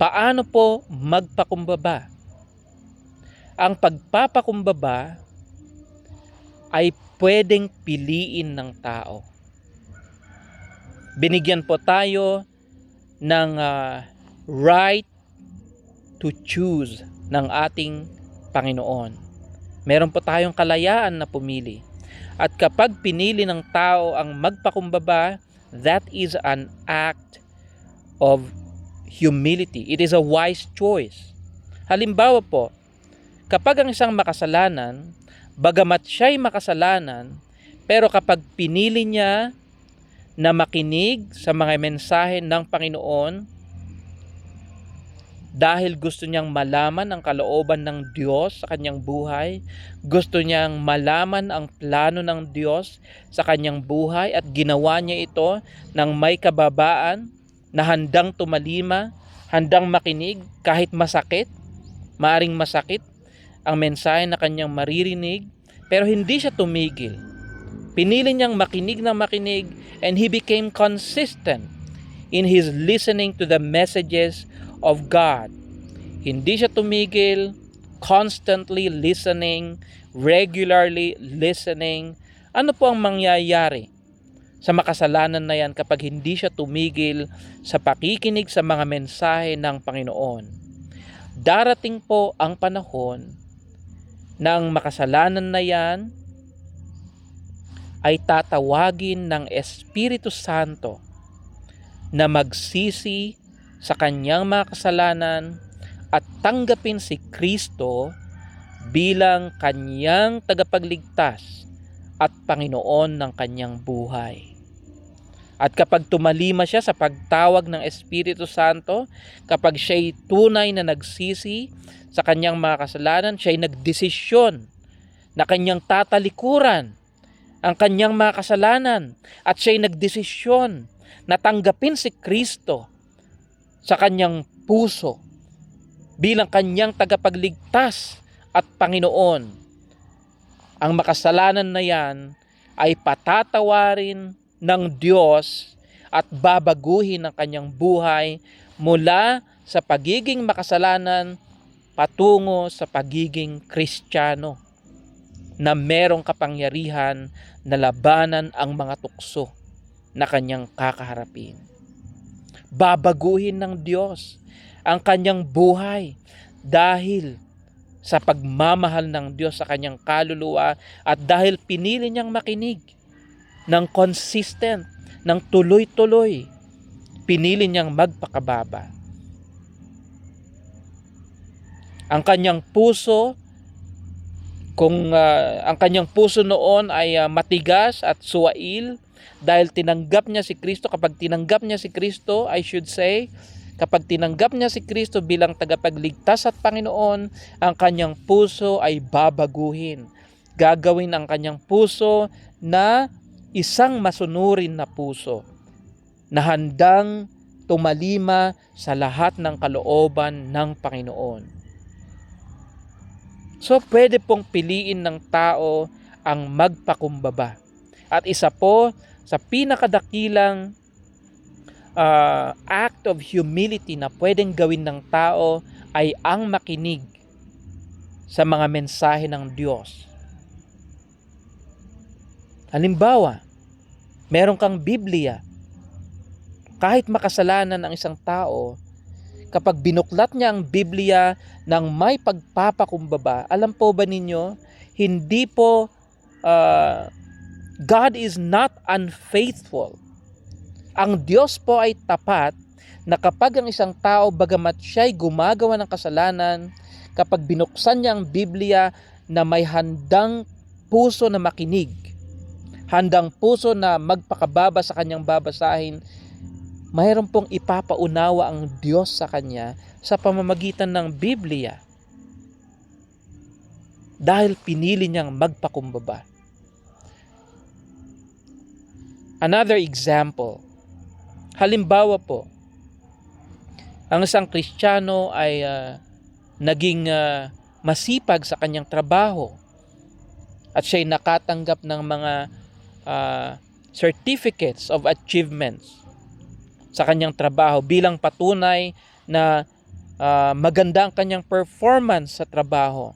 Paano po magpakumbaba? Ang pagpapakumbaba ay pwedeng piliin ng tao. Binigyan po tayo ng ah, right to choose ng ating Panginoon. Meron po tayong kalayaan na pumili. At kapag pinili ng tao ang magpakumbaba, that is an act of humility. It is a wise choice. Halimbawa po, kapag ang isang makasalanan, bagamat siya'y makasalanan, pero kapag pinili niya na makinig sa mga mensahe ng Panginoon, dahil gusto niyang malaman ang kalooban ng Diyos sa kanyang buhay, gusto niyang malaman ang plano ng Diyos sa kanyang buhay at ginawa niya ito ng may kababaan na handang tumalima, handang makinig kahit masakit, maaring masakit ang mensahe na kanyang maririnig, pero hindi siya tumigil. Pinili niyang makinig na makinig and he became consistent in his listening to the messages of God. Hindi siya tumigil, constantly listening, regularly listening. Ano po ang mangyayari sa makasalanan na yan kapag hindi siya tumigil sa pakikinig sa mga mensahe ng Panginoon? Darating po ang panahon ng makasalanan na yan ay tatawagin ng Espiritu Santo na magsisi sa kanyang mga kasalanan at tanggapin si Kristo bilang kanyang tagapagligtas at Panginoon ng kanyang buhay. At kapag tumalima siya sa pagtawag ng Espiritu Santo, kapag siya'y tunay na nagsisi sa kanyang mga kasalanan, siya'y nagdesisyon na kanyang tatalikuran ang kanyang mga kasalanan at siya'y nagdesisyon na tanggapin si Kristo sa kanyang puso bilang kanyang tagapagligtas at Panginoon. Ang makasalanan na yan ay patatawarin ng Diyos at babaguhin ang kanyang buhay mula sa pagiging makasalanan patungo sa pagiging kristyano na merong kapangyarihan na labanan ang mga tukso na kanyang kakaharapin. Babaguhin ng Diyos ang kanyang buhay dahil sa pagmamahal ng Diyos sa kanyang kaluluwa at dahil pinili niyang makinig ng consistent, ng tuloy-tuloy, pinili niyang magpakababa. Ang kanyang puso kung uh, ang kanyang puso noon ay uh, matigas at suwail dahil tinanggap niya si Kristo kapag tinanggap niya si Kristo I should say kapag tinanggap niya si Kristo bilang tagapagligtas at Panginoon ang kanyang puso ay babaguhin gagawin ang kanyang puso na isang masunurin na puso na handang tumalima sa lahat ng kalooban ng Panginoon So pwede pong piliin ng tao ang magpakumbaba. At isa po sa pinakadakilang uh, act of humility na pwedeng gawin ng tao ay ang makinig sa mga mensahe ng Diyos. Halimbawa, meron kang Biblia. Kahit makasalanan ang isang tao, kapag binuklat niya ang Biblia ng may pagpapakumbaba, alam po ba ninyo, hindi po uh, God is not unfaithful. Ang Diyos po ay tapat na kapag ang isang tao bagamat siya'y gumagawa ng kasalanan, kapag binuksan niya ang Biblia na may handang puso na makinig, handang puso na magpakababa sa kanyang babasahin, mayroon pong ipapaunawa ang Diyos sa kanya sa pamamagitan ng Biblia. Dahil pinili niyang magpakumbaba. Another example. Halimbawa po, ang isang Kristiyano ay uh, naging uh, masipag sa kanyang trabaho at siya'y nakatanggap ng mga uh, certificates of achievements sa kanyang trabaho bilang patunay na ah, maganda ang kanyang performance sa trabaho.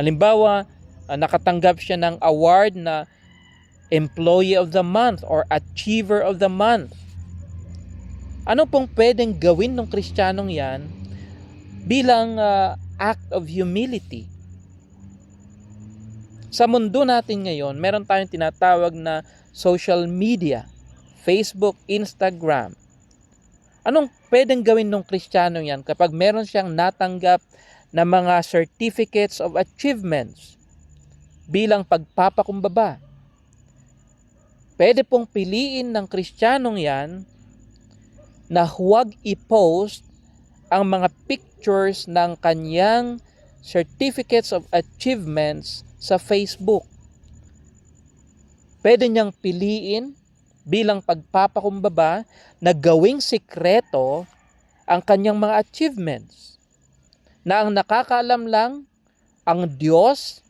Halimbawa, ah, nakatanggap siya ng award na Employee of the Month or Achiever of the Month. Ano pong pwedeng gawin ng Kristiyanong yan bilang ah, act of humility? Sa mundo natin ngayon, meron tayong tinatawag na social media, Facebook, Instagram. Anong pwedeng gawin ng Kristiyano yan kapag meron siyang natanggap na mga certificates of achievements bilang pagpapakumbaba? Pwede pong piliin ng Kristiyanong yan na huwag i-post ang mga pictures ng kanyang certificates of achievements sa Facebook. Pwede niyang piliin bilang pagpapakumbaba na gawing sikreto ang kanyang mga achievements. Na ang nakakaalam lang ang Diyos,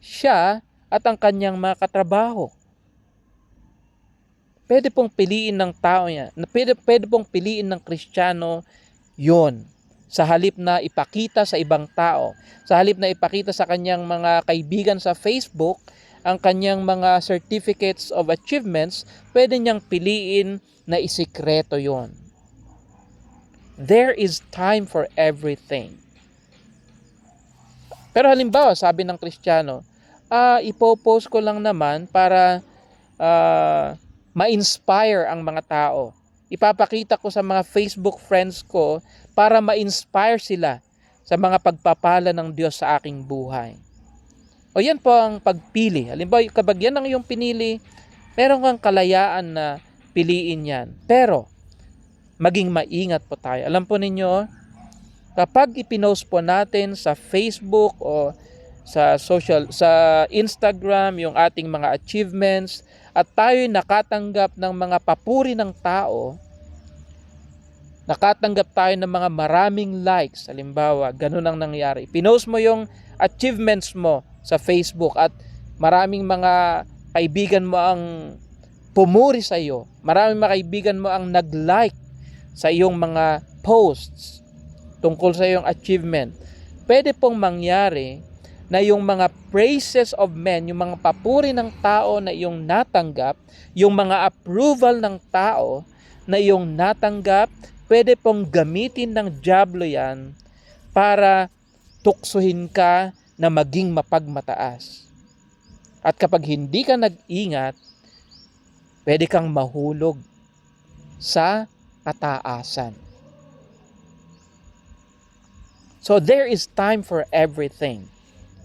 siya at ang kanyang mga katrabaho. Pwede pong piliin ng tao na Pwede, pwede pong piliin ng Kristiyano yon sa halip na ipakita sa ibang tao. Sa halip na ipakita sa kanyang mga kaibigan sa Facebook ang kanyang mga certificates of achievements, pwede niyang piliin na isikreto yon. There is time for everything. Pero halimbawa, sabi ng Kristiyano, ah, ipopost ko lang naman para ah, ma-inspire ang mga tao. Ipapakita ko sa mga Facebook friends ko para ma-inspire sila sa mga pagpapala ng Diyos sa aking buhay. O yan po ang pagpili. Halimbawa, kapag yan ang iyong pinili, meron kang kalayaan na piliin yan. Pero, maging maingat po tayo. Alam po ninyo, kapag ipinost po natin sa Facebook o sa social sa Instagram yung ating mga achievements at tayo'y nakatanggap ng mga papuri ng tao nakatanggap tayo ng mga maraming likes. Halimbawa ganun ang nangyari. Pinost mo yung achievements mo sa Facebook at maraming mga kaibigan mo ang pumuri sa iyo maraming mga kaibigan mo ang nag-like sa iyong mga posts tungkol sa iyong achievement. Pwede pong mangyari na yung mga praises of men, yung mga papuri ng tao na iyong natanggap, yung mga approval ng tao na iyong natanggap, pwede pong gamitin ng Diablo yan para tuksuhin ka na maging mapagmataas. At kapag hindi ka nag-ingat, pwede kang mahulog sa kataasan. So there is time for everything.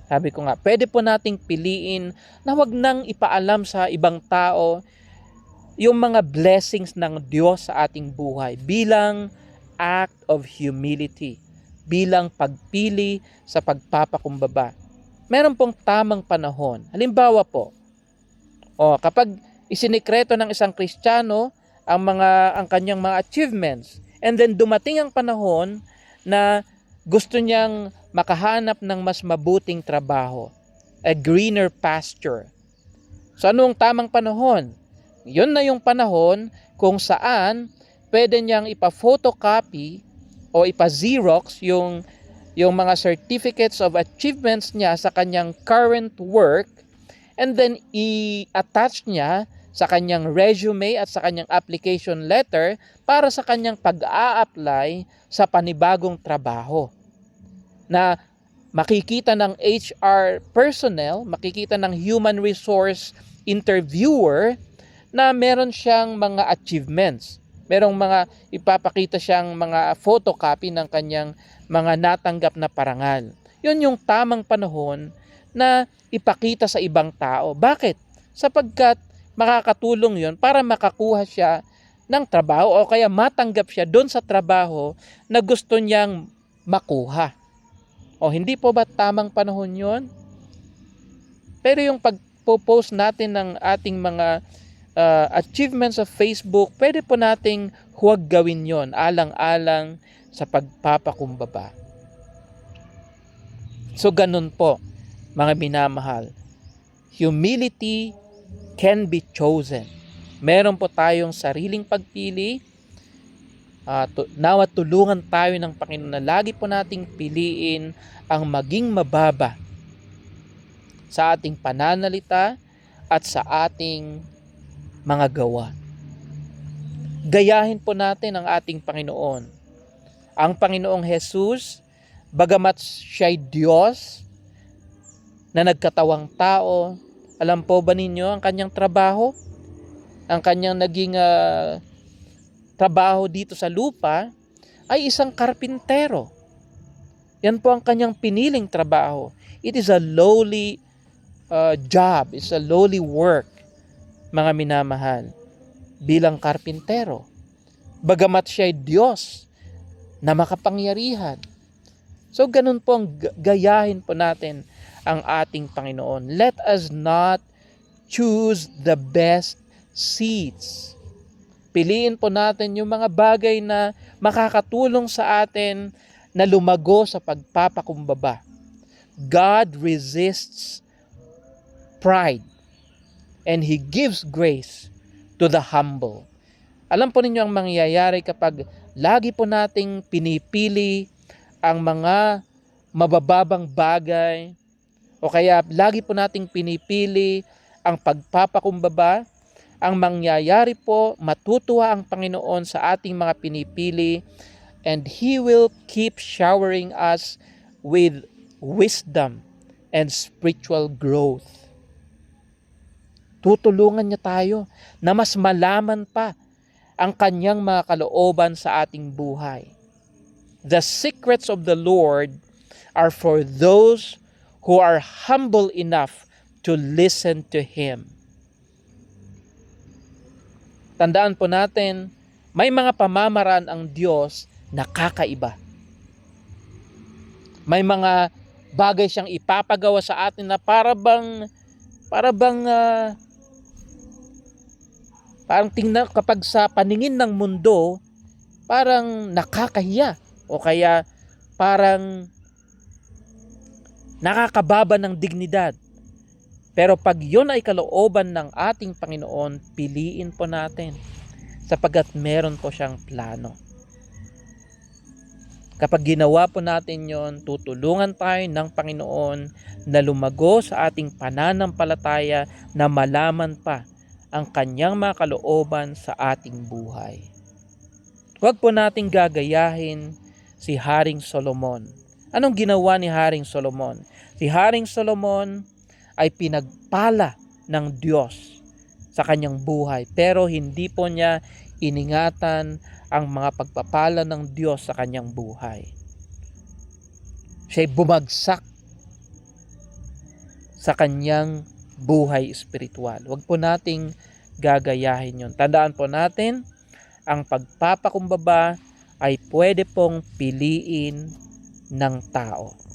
Sabi ko nga, pwede po nating piliin na wag nang ipaalam sa ibang tao yung mga blessings ng Diyos sa ating buhay bilang act of humility, bilang pagpili sa pagpapakumbaba. Meron pong tamang panahon. Halimbawa po, oh, kapag isinikreto ng isang Kristiyano ang mga ang kanyang mga achievements and then dumating ang panahon na gusto niyang makahanap ng mas mabuting trabaho, a greener pasture. So ano ang tamang panahon? Yun na yung panahon kung saan pwede niyang ipa-photocopy o ipa-xerox yung yung mga certificates of achievements niya sa kanyang current work and then i-attach niya sa kanyang resume at sa kanyang application letter para sa kanyang pag-a-apply sa panibagong trabaho na makikita ng HR personnel, makikita ng human resource interviewer na meron siyang mga achievements. Merong mga ipapakita siyang mga photocopy ng kanyang mga natanggap na parangal. Yun yung tamang panahon na ipakita sa ibang tao. Bakit? Sapagkat makakatulong yon para makakuha siya ng trabaho o kaya matanggap siya doon sa trabaho na gusto niyang makuha. O hindi po ba tamang panahon yon? Pero yung pagpo-post natin ng ating mga uh, achievements sa Facebook, pwede po nating huwag gawin yon alang-alang sa pagpapakumbaba. So ganun po, mga minamahal. Humility can be chosen. Meron po tayong sariling pagpili uh, tu- nawa tulungan tayo ng Panginoon na lagi po nating piliin ang maging mababa sa ating pananalita at sa ating mga gawa. Gayahin po natin ang ating Panginoon. Ang Panginoong Jesus, bagamat siya'y Diyos na nagkatawang tao, alam po ba ninyo ang kanyang trabaho? Ang kanyang naging uh, trabaho dito sa lupa ay isang karpintero. Yan po ang kanyang piniling trabaho. It is a lowly uh, job, it's a lowly work, mga minamahal, bilang karpintero. Bagamat siya ay Diyos na makapangyarihan. So ganun po ang gayahin po natin ang ating Panginoon. Let us not choose the best seeds. Piliin po natin yung mga bagay na makakatulong sa atin na lumago sa pagpapakumbaba. God resists pride and He gives grace to the humble. Alam po ninyo ang mangyayari kapag lagi po nating pinipili ang mga mabababang bagay o kaya lagi po nating pinipili ang pagpapakumbaba, ang mangyayari po, matutuwa ang Panginoon sa ating mga pinipili and He will keep showering us with wisdom and spiritual growth. Tutulungan niya tayo na mas malaman pa ang kanyang mga kalooban sa ating buhay. The secrets of the Lord are for those who are humble enough to listen to Him. Tandaan po natin, may mga pamamaraan ang Diyos na kakaiba. May mga bagay siyang ipapagawa sa atin na para bang para bang uh, parang tingnan kapag sa paningin ng mundo parang nakakahiya o kaya parang nakakababa ng dignidad. Pero pag yun ay kalooban ng ating Panginoon, piliin po natin sapagkat meron po siyang plano. Kapag ginawa po natin yon, tutulungan tayo ng Panginoon na lumago sa ating pananampalataya na malaman pa ang kanyang mga kalooban sa ating buhay. Huwag po nating gagayahin si Haring Solomon. Anong ginawa ni Haring Solomon? Si Haring Solomon ay pinagpala ng Diyos sa kanyang buhay pero hindi po niya iningatan ang mga pagpapala ng Diyos sa kanyang buhay. Siya'y bumagsak sa kanyang buhay espiritual. Huwag po nating gagayahin yon. Tandaan po natin, ang pagpapakumbaba ay pwede pong piliin ng tao.